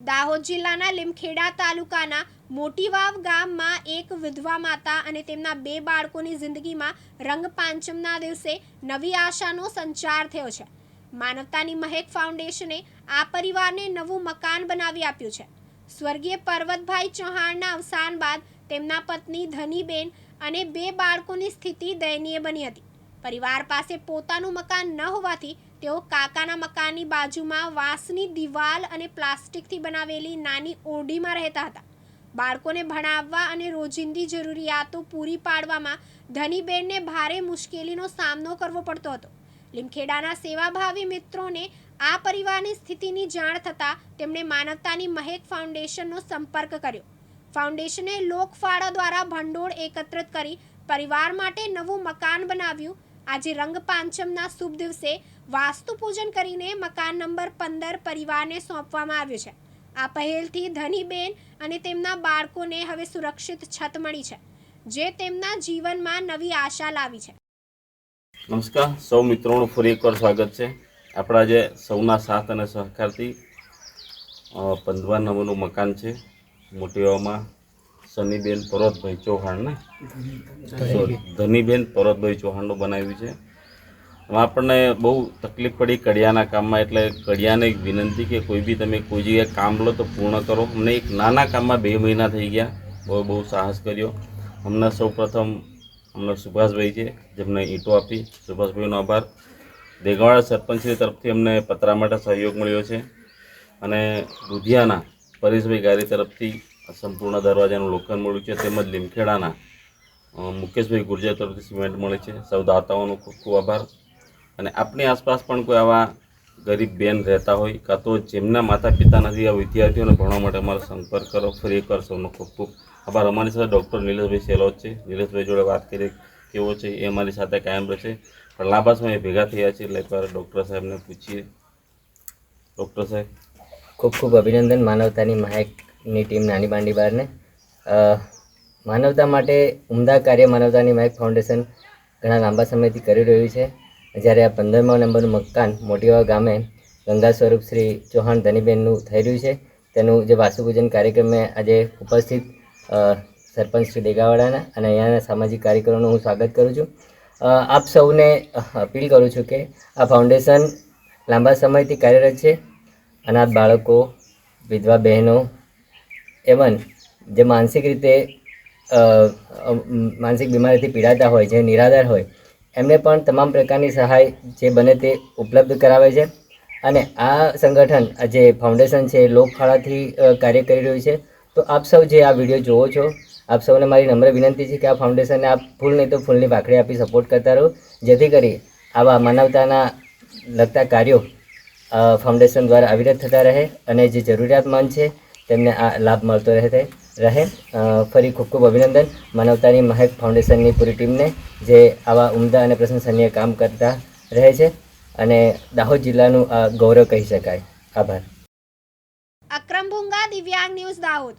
દાહોદ જિલ્લાના લીમખેડા તાલુકાના મોટીવાવ ગામમાં એક વિધવા માતા અને તેમના બે બાળકોની જિંદગીમાં રંગપાંચમના દિવસે નવી આશાનો સંચાર થયો છે. માનવતાની મહેક ફાઉન્ડેશને આ પરિવારને નવું મકાન બનાવી આપ્યું છે. સ્વર્ગીય પર્વતભાઈ ચૌહાણના અવસાન બાદ તેમના પત્ની ધનીબેન અને બે બાળકોની સ્થિતિ દયનીય બની હતી. પરિવાર પાસે પોતાનું મકાન ન હોવાથી તેઓ કાકાના મકાનની બાજુમાં વાંસની દિવાલ અને પ્લાસ્ટિકથી બનાવેલી નાની ઓરડીમાં રહેતા હતા. બાળકોને ભણાવવા અને રોજિંદી જરૂરિયાતો પૂરી પાડવામાં ધનીબેનને ભારે મુશ્કેલીનો સામનો કરવો પડતો હતો. લીમખેડાના સેવાભાવી મિત્રોને આ પરિવારની સ્થિતિની જાણ થતાં તેમણે માનવતાની મહેક ફાઉન્ડેશનનો સંપર્ક કર્યો. ફાઉન્ડેશને લોકફાળા દ્વારા ભંડોળ એકત્રિત કરી પરિવાર માટે નવું મકાન બનાવ્યું આજે રંગ પાંચમના શુભ દિવસે વાસ્તુ પૂજન કરીને મકાન નંબર પંદર પરિવારને સોંપવામાં આવ્યું છે. આ પહેલથી ધનીબેન અને તેમના બાળકોને હવે સુરક્ષિત છત મળી છે, જે તેમના જીવનમાં નવી આશા લાવી છે. નમસ્કાર, સૌ મિત્રોનું ફરી એકવાર સ્વાગત છે. આપણા જે સૌના સાથ અને સહકારથી પંદરમા નંબરનું મકાન છે મોટીવામાં સનીબેન પર્વતભાઈ ચૌહાણ ને સોરી ધનીબેન પર્વતભાઈ ચૌહાણનું બનાવ્યું છે. આપણને બહુ તકલીફ પડી કડિયાના કામમાં એટલે કડિયાને એક વિનંતી કે કોઈ બી તમે કોઈ જગ્યાએ કામ લો તો પૂર્ણ કરો. અમને એક નાના કામમાં બે મહિના થઈ ગયા. બહુ બહુ સાહસ કર્યો. અમને સૌ પ્રથમ અમને સુભાષભાઈ છે જેમને ઈંટો આપી. સુભાષભાઈનો આભાર. દેગાવાડા સરપંચની તરફથી અમને પતરા માટે સહયોગ મળ્યો છે. અને દુધિયાના પરેશભાઈ ગારી તરફથી સંપૂર્ણ દરવાજાનું લોખંડ મળ્યું છે, તેમજ લીમખેડાના મુકેશભાઈ ગુર્જર તરફથી સિમેન્ટ મળે છે. સૌ દાતાઓનો ખૂબ ખૂબ આભાર. અને આપણી આસપાસ પણ કોઈ આવા ગરીબ બેન રહેતા હોય કાં તો જેમના માતા પિતા નથી, આ વિદ્યાર્થીઓને ભણવા માટે અમારો સંપર્ક કરો, ફ્રી કર સૌનો ખૂબ ખૂબ આભાર. અમારી સાથે ડૉક્ટર નિલેશભાઈ સેલોત છે. નીલેશભાઈ જોડે વાત કરી કેવો છે, એ અમારી સાથે કાયમ રહેશે પણ લાંબા સમયે ભેગા થયા છે, એટલે એકવાર ડૉક્ટર સાહેબને પૂછીએ. ડૉક્ટર સાહેબ. ખૂબ ખૂબ અભિનંદન, માનવતાની મહેકની ટીમ નાની બાંડી બારને. માનવતા માટે ઉમદા કાર્ય માનવતાની માઇક ફાઉન્ડેશન ઘણા લાંબા સમયથી કરી રહ્યું છે. જ્યારે આ પંદરમા નંબરનું મકાન મોટીવા ગામે ગંગા સ્વરૂપ શ્રી ચૌહાણ ધનીબેનનું થઈ રહ્યું છે. તેનું જે વાસુપૂજન કાર્યક્રમે આજે ઉપસ્થિત સરપંચ શ્રી દેગાવાડાના અને અહીંયાના સામાજિક કાર્યક્રમનું હું સ્વાગત કરું છું. આપ સૌને અપીલ કરું છું કે આ ફાઉન્ડેશન લાંબા સમયથી કાર્યરત છે. અનાથ બાળકો, વિધવા બહેનો એવન, જે માનસિક રીતે માનસિક બીમારીથી પીડાતા હોય, જે નિરાધાર હોય, એમને પણ તમામ પ્રકારની સહાય જે બને તે ઉપલબ્ધ કરાવે છે. અને આ સંગઠન જે ફાઉન્ડેશન છે લોકફાળાથી કાર્ય કરી રહ્યું છે. તો આપ સૌ જે આ વીડિયો જોવો છો, આપ સૌને મારી નમ્ર વિનંતી છે કે આ ફાઉન્ડેશનને આપ ફૂલ નહીં તો ફૂલની ભાખડી આપી સપોર્ટ કરતા રહો. જેથી કરી આવા માનવતાના લગતા કાર્યો ફાઉન્ડેશન દ્વારા અવિરત થતા રહે અને જે જરૂરિયાતમંદ છે તેમને આ લાભ મળતો રહે રહે. ફરી ખૂબ ખૂબ અભિનંદન. માનવતાની મહેક ફાઉન્ડેશનની પૂરી ટીમને જે આવા ઉમદા અને પ્રશંસનીય કામ કરતા રહે છે અને દાહોદ જિલ્લાનું આ ગૌરવ કહી શકાય. આભાર. અક્રમ ભૂંગા દિવ્યાંગ ન્યૂઝ દાહોદ.